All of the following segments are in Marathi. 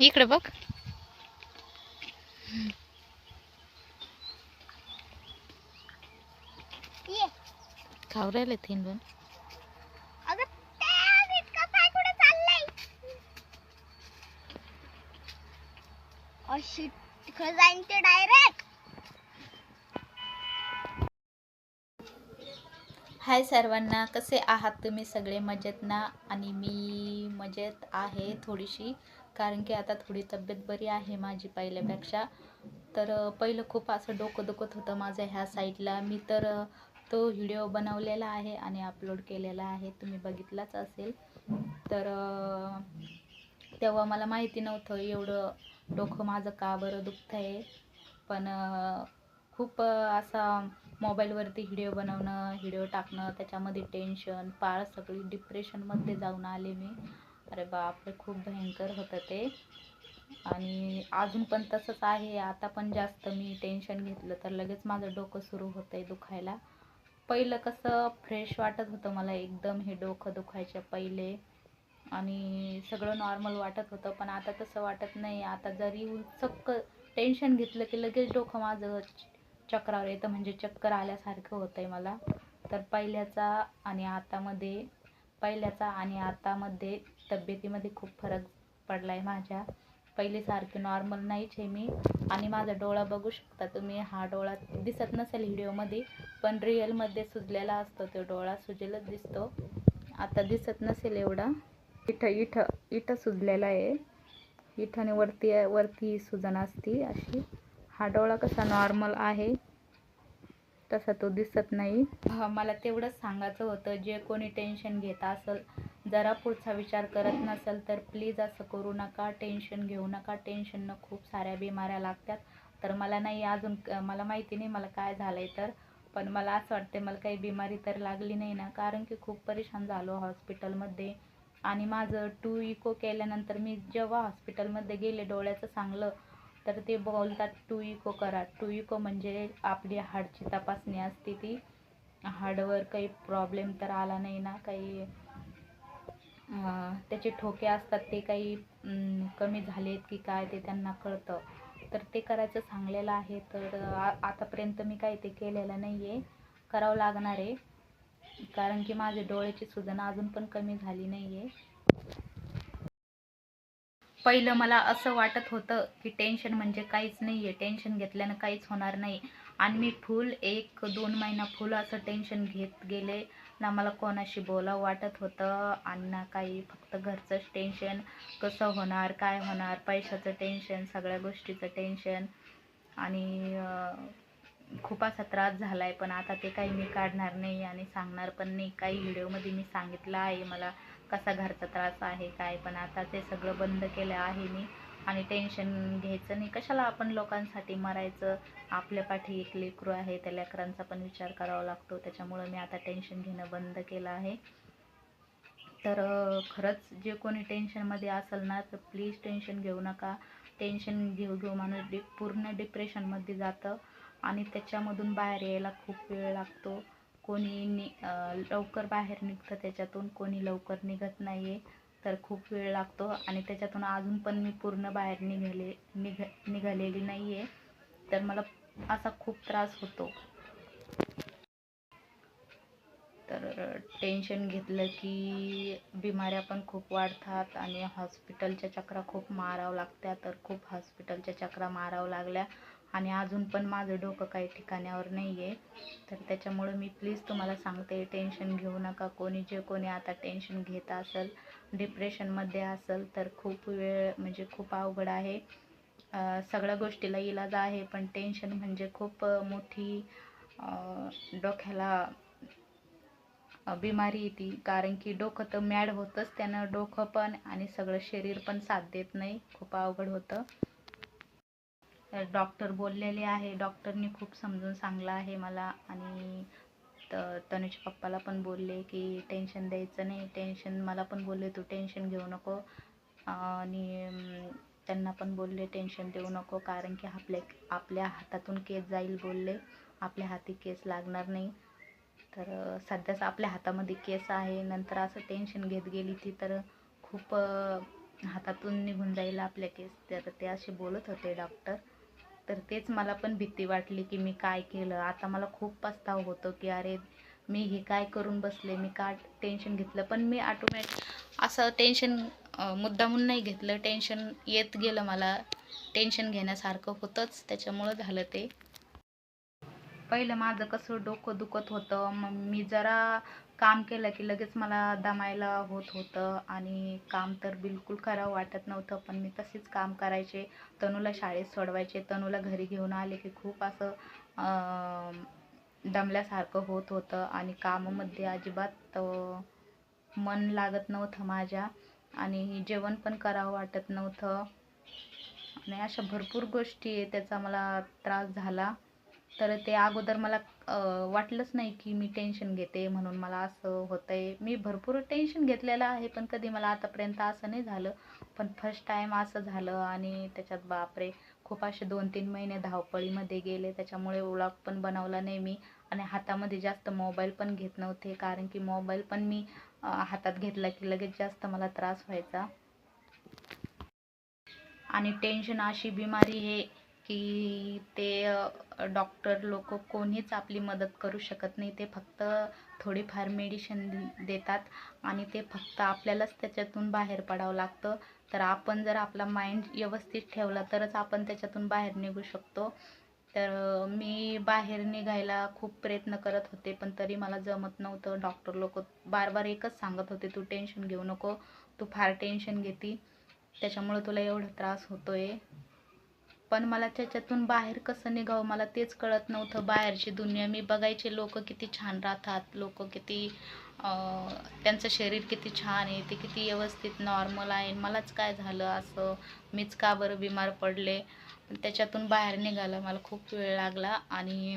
इकडे बघ. खाऊ राहिले तीन पण जाईन ते डायरेक्ट हाय सर्वांना कसे आहात तुम्ही सगळे? मजेत ना? आणि मी मजेत आहे थोडीशी. कारण की आता थोडी तब्येत बरी आहे माझी पहिल्यापेक्षा. तर पहिलं खूप असं डोकं दुखत होतं माझं ह्या साईडला. मी तर तो व्हिडिओ बनवलेला आहे आणि अपलोड केलेला आहे. तुम्ही बघितलाच असेल. तर तेव्हा मला माहिती नव्हतं एवढं डोकं माझं का बरं दुखतं आहे पण खूप असा मोबाईलवरती व्हिडिओ बनवणं व्हिडिओ टाकणं त्याच्यामध्ये टेन्शन पाळ सगळी डिप्रेशनमध्ये जाऊन आले मी. अरे बापरे खूप भयंकर होतं ते. आणि अजून पण तसंच आहे. आता पण जास्त मी टेन्शन घेतलं तर लगेच माझं डोकं सुरू होतं आहे दुखायला. पहिलं कसं फ्रेश वाटत होतं मला एकदम हे डोकं दुखायच्या पहिले. आणि सगळं नॉर्मल वाटत होतं पण आता तसं वाटत नाही. आता जरी चक्क टेन्शन घेतलं की लगेच डोकं माझं चक्रावर येतं म्हणजे चक्कर आल्यासारखं होतं आहे मला. तर पहिल्याचा आणि आतामध्ये पहिल्याचा आणि आतामध्ये तब्येतीमध्ये खूप फरक पडला आहे माझ्या पहिलीसारखी नॉर्मल नाहीच आहे मी. आणि माझा डोळा बघू शकता तुम्ही हा डोळा दिसत नसेल व्हिडिओमध्ये पण रिअलमध्ये सुजलेला असतो तो डोळा सुजेलच दिसतो. आता दिसत नसेल एवढा. इथं इथं इथं सुजलेला आहे. इथं वरती वरती सुजन असती अशी. हा डोळा कसा नॉर्मल आहे? तसा तो दिसत नाही. हा, मला तेवढंच सांगायचं होतं. जे कोणी टेन्शन घेत असेल जरा पुढचा विचार करत नसेल तर प्लीज असं करू नका. टेन्शन घेऊ नका. टेन्शननं खूप साऱ्या बिमाऱ्या लागतात. तर मला नाही अजून मला माहिती नाही मला काय झालं आहे तर. पण मला असं वाटते मला काही बिमारी तर लागली नाही ना. कारण की खूप परेशान झालो हॉस्पिटलमध्ये आणि माझं टू इको केल्यानंतर मी जेव्हा हॉस्पिटलमध्ये गेले डोळ्याचं चांगलं तर ते बोलतात टू इको करा. टू इको म्हणजे आपली हाडची तपासणी असते ती. हाडवर काही प्रॉब्लेम तर आला नाही ना काही त्याचे ठोके असतात ते काही कमी झालेत की काय ते त्यांना कळतं. तर ते करायचं सांगलेलं आहे तर आ- आतापर्यंत मी काही ते केलेलं नाही आहे करावं लागणार आहे. कारण की माझे डोळ्याची सुजन अजून पण कमी झाली नाही आहे पहिलं मला असं वाटत होतं की टेन्शन म्हणजे काहीच नाही आहे टेन्शन घेतल्यानं काहीच होणार नाही. आणि मी फुल एक दोन महिना फुल असं टेन्शन घेत गेले. ना मला कोणाशी बोलावं वाटत होतं आणि ना काही. फक्त घरचंच टेन्शन कसं होणार काय होणार पैशाचं टेन्शन सगळ्या गोष्टीचं टेन्शन आणि खूप असा त्रास झाला आहे पण आता ते काही मी काढणार नाही आणि सांगणार पण नाही. काही व्हिडिओमध्ये मी सांगितलं आहे मला कसा घरचा त्रास आहे काय पण आता ते सगळं बंद केलं आहे मी. आणि टेन्शन घ्यायचं नाही. कशाला आपण लोकांसाठी मरायचं? आपल्या पाठी एक लेकरू आहे त्या लेकरांचा पण विचार करावा लागतो. त्याच्यामुळं मी आता टेन्शन घेणं बंद केलं आहे. तर खरंच जे कोणी टेन्शनमध्ये असेल ना तर प्लीज टेन्शन घेऊ नका. टेन्शन घेऊ घेऊ माणूस डि पूर्ण डिप्रेशनमध्ये जातं. आणि त्याच्यामधून बाहेर यायला खूप वेळ लागतो. कोणी नि लवकर बाहेर निघतं त्याच्यातून कोणी लवकर निघत नाही आहे तर खूप वेळ लागतो. आणि त्याच्यातून अजून पण मी पूर्ण बाहेर निघाले निघ निघालेली नाही आहे तर मला असा खूप त्रास होतो. तर टेन्शन घेतलं की बिमाऱ्या पण खूप वाढतात आणि हॉस्पिटलच्या चक्रा खूप मारावं लागत्या. तर खूप हॉस्पिटलच्या चक्रा मारावं लागल्या. आणि अजून पण माझं डोकं काही ठिकाण्यावर नाही आहे तर त्याच्यामुळं मी प्लीज तुम्हाला सांगते टेन्शन घेऊ नका. कोणी जे कोणी आता टेन्शन घेत असेल डिप्रेशनमध्ये असेल तर खूप वेळ म्हणजे खूप अवघड आहे. सगळ्या गोष्टीला इलाज आहे पण टेन्शन म्हणजे खूप मोठी डोक्याला बिमारी येते. कारण की डोकं तर मॅड होतंच त्यानं. डोकं पण आणि सगळं शरीर पण साथ देत नाही. खूप अवघड होतं. डॉक्टर बोललेले आहे. डॉक्टरनी खूप समजून सांगलं आहे मला. आणि त तनुज पप्पाला पण बोलले की टेन्शन द्यायचं नाही. टेन्शन मला पण बोलले तू टेन्शन घेऊ नको. आणि त्यांना पण बोलले टेन्शन देऊ नको. कारण की आपल्या आपल्या हातातून केस जाईल बोलले. आपल्या हाती केस लागणार नाही. तर सध्याच आपल्या हातामध्ये केस आहे. नंतर असं टेन्शन घेत गेली ती तर खूप हातातून निघून जाईल आपल्या केस. तर ते असे बोलत होते डॉक्टर तर तेच मला पण भीती वाटली की मी काय केलं. आता मला खूप पस्ताव होतो की अरे मी हे काय करून बसले? मी का टेन्शन घेतलं? पण मी ऑटोमॅटिक असं टेन्शन मुद्दामून नाही घेतलं. टेन्शन येत गेलं मला. टेन्शन घेण्यासारखं होतंच. त्याच्यामुळं झालं ते. पहिलं माझं कसं डोकं दुखत होतं. मग मी जरा काम केलं की लगेच मला दमायला होत होतं आणि काम तर बिलकुल करावं वाटत नव्हतं पण मी तसेच काम करायचे. तनूला शाळेत सोडवायचे. तनूला घरी घेऊन आले की खूप असं दमल्यासारखं होत होतं आणि कामामध्ये अजिबात मन लागत नव्हतं माझ्या आणि जेवण पण करावं वाटत नव्हतं. आणि अशा भरपूर गोष्टी आहे त्याचा मला त्रास झाला. तर ते अगोदर मला वाटलंच नाही की मी टेन्शन घेते म्हणून मला असं होतंय. मी भरपूर टेन्शन घेतलेलं आहे पण कधी मला आतापर्यंत असं नाही झालं. पण फर्स्ट टाईम असं झालं आणि त्याच्यात बापरे! खूप असे दोन तीन महिने धावपळीमध्ये गेले. त्याच्यामुळे ओळख पण बनवला नाही मी आणि हातामध्ये जास्त मोबाईल पण घेत नव्हते. कारण की मोबाईल पण मी हातात घेतला की लगेच जास्त मला त्रास व्हायचा. आणि टेन्शन अशी बिमारी हे की ते डॉक्टर लोक कोणीच आपली मदत करू शकत नाही. ते फक्त थोडीफार मेडिसिन देतात आणि ते फक्त आपल्यालाच त्याच्यातून बाहेर पडावं लागतं. तर आपण जर आपला माइंड व्यवस्थित ठेवला तरच आपण त्याच्यातून बाहेर निघू शकतो. तर मी बाहेर निघायला खूप प्रयत्न करत होते पण तरी मला जमत नव्हतं. डॉक्टर लोक बार बार एकच सांगत होते तू टेन्शन घेऊ नको. तू फार टेन्शन घेती. त्याच्यामुळे तुला एवढा त्रास होतो आहे पण मला त्याच्यातून बाहेर कसं निघावं मला तेच कळत नव्हतं बाहेरची दुनिया. मी बघायचे लोक किती छान राहतात लोक किती त्यांचं शरीर किती छान आहे ते किती व्यवस्थित नॉर्मल आहे. मलाच काय झालं असं? मीच का बरं बिमार पडले? त्याच्यातून बाहेर निघायला मला खूप वेळ लागला आणि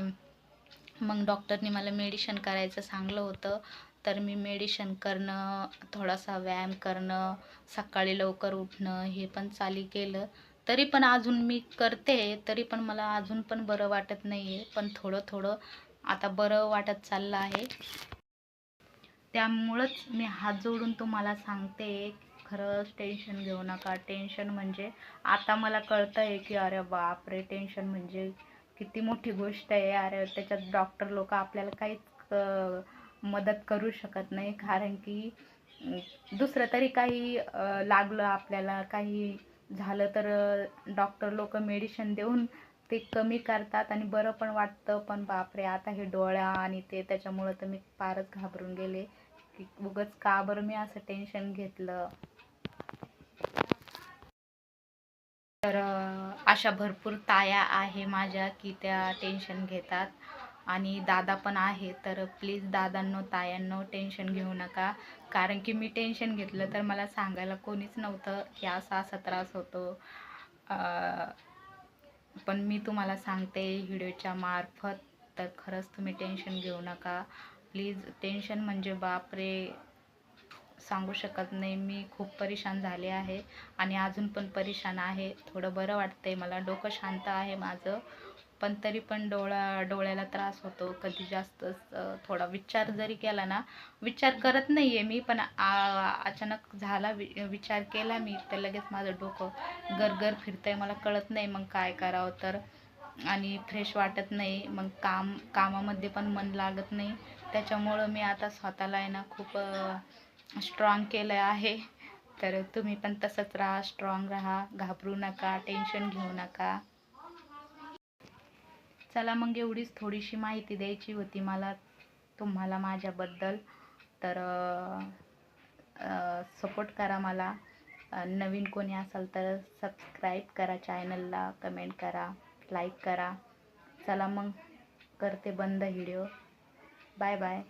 मग डॉक्टरनी मला मेडिशन करायचं सांगलं होतं. तर मी मेडिशन करणं थोडासा व्यायाम करणं सकाळी लवकर उठणं हे पण चाली केलं. तरी पण अजून मी करते तरी पण मला अजून पण बरं वाटत नाही आहे पण थोडं थोडं आता बरं वाटत चाललं आहे. त्यामुळंच मी हात जोडून तुम्हाला सांगते खरंच टेन्शन घेऊ नका. टेन्शन म्हणजे आता मला कळतं आहे की अरे बापरे टेन्शन म्हणजे किती मोठी गोष्ट आहे. अरे त्याच्यात डॉक्टर लोक आपल्याला काहीच मदत करू शकत नाही. कारण की दुसरं तरी काही लागलं आपल्याला काही झालं तर डॉक्टर लोक मेडिसिन देऊन ते कमी करतात आणि बरं पण वाटतं. पण बापरे आता हे डोळ्या आणि ते त्याच्यामुळं तर मी फारच घाबरून गेले. की उगाच का बरं मी असं टेन्शन घेतलं? तर अशा भरपूर ताया आहे माझ्या की त्या टेन्शन घेतात. आणि दादा पण आहे तर प्लीज दादांनो तायांनो टेन्शन घेऊ नका. कारण की मी टेन्शन घेतलं तर मला सांगायला कोणीच नव्हतं की असा असा त्रास होतो. पण मी तुम्हाला सांगते व्हिडिओच्या मार्फत तर खरंच तुम्ही टेन्शन घेऊ नका. प्लीज टेन्शन म्हणजे बापरे सांगू शकत नाही. मी खूप परेशान झाले आहे आणि अजून पण परेशान आहे. थोडं बरं वाटतंय मला. डोकं शांत आहे माझं. पण तरी पण डोळा डोळ्याला त्रास होतो. कधी जास्त थोडा विचार जरी केला ना विचार करत नाही आहे मी पण आ- अचानक झाला वि विचार केला मी तर लगेच माझं डोकं गरगर फिरतंय. मला कळत नाही मग काय करावं तर. आणि फ्रेश वाटत नाही. मग काम कामामध्ये पण मन लागत नाही. त्याच्यामुळं मी आता स्वतःला आहे ना खूप स्ट्रॉंग केलं आहे. तर तुम्ही पण तसंच राहा स्ट्रॉंग राहा. घाबरू नका टेन्शन घेऊ नका. चला मग एवढीच थोडीशी माहिती द्यायची होती मला तुम्हाला माझ्याबद्दल. तर सपोर्ट करा मला. नवीन कोणी असाल तर सबस्क्राईब करा चॅनलला कमेंट करा लाईक करा. चला मग करते बंद व्हिडिओ बाय बाय